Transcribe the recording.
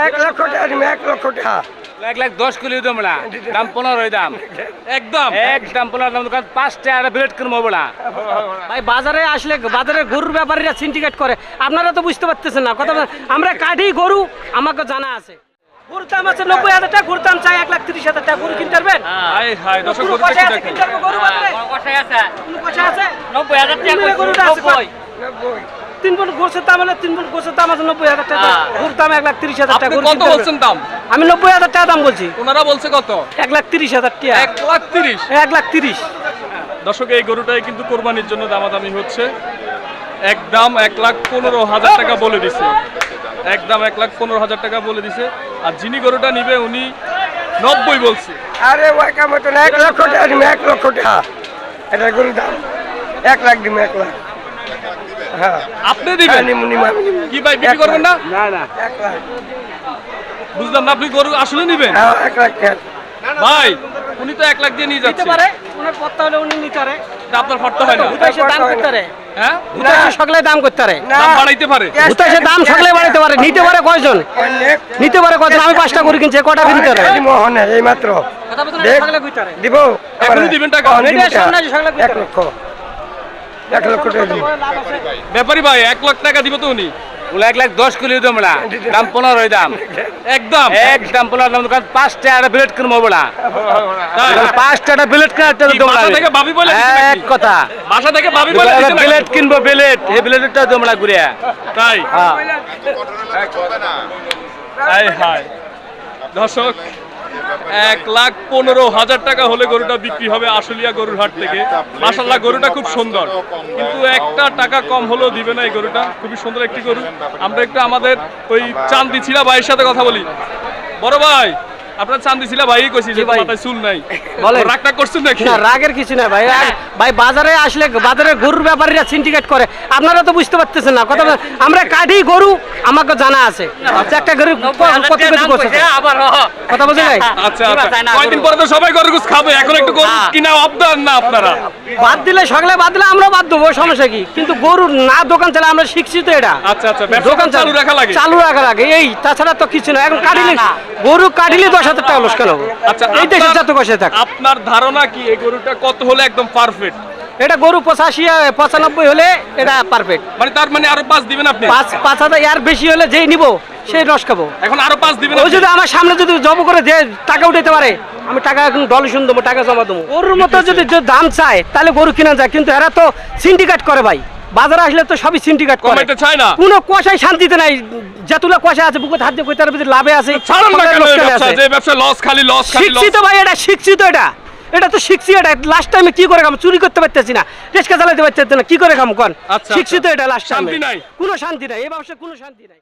এক লক্ষ টাকা দিম এক লক্ষ টাকা। এক লাখ দশ কিলো দাম না দাম পনেরোই দাম। একদম। একদম পনেরো দাম দোকান। পাঁচ টাকা প্লেট কিনবো বলা। ভাই বাজারে আসলে বাজারে গরুর ব্যাপারীরা সিন্ডিকেট করে। আপনারা তো বুঝতে পারতেছেন না। কথা আমরা কাঠি গরু আমাকে জানা আছে। গরুর দাম আছে নব্বই হাজার টাকা গরুর দাম চাই এক লাখ তিরিশ হাজার টাকা। গরু কিনতে পারবেন? দর্শক কোনো গরুটা আছে তিন ফুট গোছের দাম হলে তিন ফুট গোছের দাম আছে নব্বই হাজার টাকা। গরুর দাম এক লাখ তিরিশ হাজার টাকা কত বলছেন দাম? আমি নব্বই হাজার টাকা দাম বলছি। ওনারা বলছে কত? এক লাখ তিরিশ হাজার টাকা। এক লাখ তিরিশ? এক লাখ তিরিশ। দর্শক এই গরুটাই কিন্তু কোরবানির জন্য দামাদামি হচ্ছে। একদম এক লাখ পনেরো হাজার টাকা বলে দিছে। একদম এক লাখ পনেরো হাজার টাকা বলে দিছে। আর যিনি গরুটা নিবে উনি নব্বই বলছে। আরে ওই কামতো এক লক্ষ টাকা দিম এক লক্ষ টাকা। এটা গরুর দাম। এক লাখ দিম এক লাখ। হ্যাঁ। আপনি দিবেন? নিমু কি ভাই বিক্রি করবেন না? না না। এক লাখ বুঝলাম না আপনি গরু আসলে নিবেন? হ্যাঁ এক লাখ ভাই উনি তো এক লাখ দিয়ে নিয়ে নিতে যাচ্ছে। পারে ওনার পত্তা হলে উনি নিতে পারে। এটা আপনার হয় না। দাম করতে পারে। হ্যাঁ? সকলে দাম করতে পারে। দাম বাড়াইতে পারে। দাম সকলে বাড়াইতে পারে। নিতে পারে কয়জন? নিতে পারে কয়জন? আমি পাঁচটা করে কিনছি কটা কিনতে পারে? মোহনে এই মাত্র দিব দিবেন টাকা? এক লক্ষ। এক লক্ষ টাকা দিব। ব্যাপারী ভাই এক লাখ টাকা দিব তো উনি। ওগুলো এক লাখ দশ কিলো দাম না দাম পনেরোই দাম। একদম। একদম পনেরো দাম দোকান পাঁচটা টাকা প্লেট কিনবো বলা। তাই? পাঁচ টাকা প্লেট কেনার কি, বাসা থেকে ভাবি বলে এক কথা। বাসা থেকে ভাবি বলে? প্লেট কিনবো প্লেট এই প্লেটটা তোমরা ঘুরিয়া তাই। হ্যাঁ। Hi hi. দর্শক এক লাখ পনেরো হাজার টাকা হলে গরুটা বিক্রি হবে আশুলিয়া গরুর হাট থেকে। মাসাল্লাহ গরুটা খুব সুন্দর। কিন্তু একটা টাকা কম হলেও দিবে না এই গরুটা। খুবই সুন্দর একটি গরু। আমরা একটু আমাদের ওই চান্দি ছিলা ভাইয়ের সাথে কথা বলি। বড় ভাই আপনার চান্দি ছিলা ভাই কইছি যে মাথায় চুল নাই। বলেন। রাগটা করছেন নাকি? না রাগের কিছু না ভাই। ভাই বাজারে আসলে বাজারে গরুর ব্যাপারীরা সিন্ডিকেট করে। আপনারা তো বুঝতে পারতেছেন না। কথা আমরা কাঠি গরু আমাকে জানা আছে। আচ্ছা একটা গরু কত কেজি করছে? কথা বলছে ভাই? আচ্ছা আচ্ছা। কয়দিন পরে তো সবাই গরু গোস খাবে। এখন একটু গরু কিনা অবদান না আপনারা? বাদ দিলে সকালে বাদ দিলে আমরা বাদ দেবো সমস্যা কি? কিন্তু গরু না দোকান চালা আমরা শিখছি তো এটা। আচ্ছা আচ্ছা। ব্যবসা চালু রাখা লাগে। চালু রাখা লাগে। এই তাছাড়া তো কিছু না এখন কাটিলে গরু কাটিলে দশ হাজার টাকা লোস কেন? আচ্ছা এই দেশে যত কষে থাক। আপনার ধারণা কি এই গরুটা কত হলে একদম পারফেক্ট এটা গরু পঁচাশি পঁচানব্বই হলে এটা পারফেক্ট মানে তার মানে আরও পাঁচ দিবেন আপনি? পাঁচ পাঁচ হাজার আর বেশি হলে যেই নিব সেই রস খাব। এখন আরও পাঁচ দিবেন ও যদি আমার সামনে যদি জব করে যে টাকা উঠাইতে পারে আমি টাকা এখন ডলিশন দেবো টাকা জমা দেবো। গরুর মতো যদি দাম চায় তাহলে গরু কিনা যায়। কিন্তু এরা তো সিন্ডিকেট করে ভাই। বাজারে আসলে তো সবই সিন্ডিকেট করে। কোনো কুয়াশায় শান্তিতে নাই। যেতুলা কুয়াশা আছে বুকে হাত দিয়ে কই তার ভিতরে লাভে আছে ছাড়ুন না কেন ব্যবসা? যে ব্যবসা লস খালি লস খালি শিখছি লস তো ভাই এটা শিক্ষিত এটা। এটা তো শিখছি এটা লাস্ট টাইমে কি করে খাম চুরি করতে পারতেছি না। রেস্কা চালাতে পারতেছি না কি করে খাম কোন? শিক্ষিত শিখছি তো আচ্ছা। এটা লাস্ট শান্তি নাই? কোনো শান্তি নাই এই ব্যবসা কোনো শান্তি নাই।